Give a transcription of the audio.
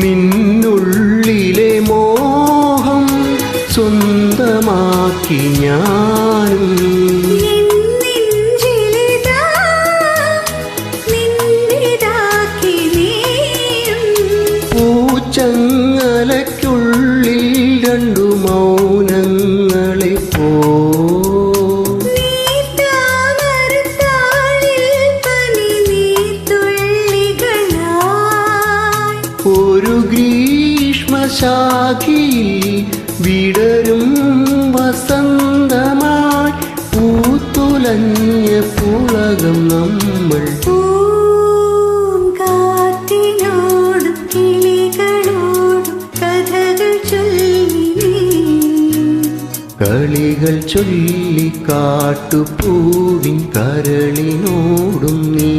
നിന്നുള്ളിലെ മോഹം സ്വന്തമാക്കി ഞാനും. പൂച്ചങ്ങലയ്ക്കുള്ളിൽ രണ്ടു മൗനങ്ങളെ പോ. നീതാമരത്താളിൽ പനിനീർത്തുള്ളികളായി ഒരു ഗ്രീഷ്മശാഖിയിൽ വിടരും വസന്തമായി കളികൾ ചൊല്ലി കാട്ടുപൂവിൻ കരളിനോടും നീ.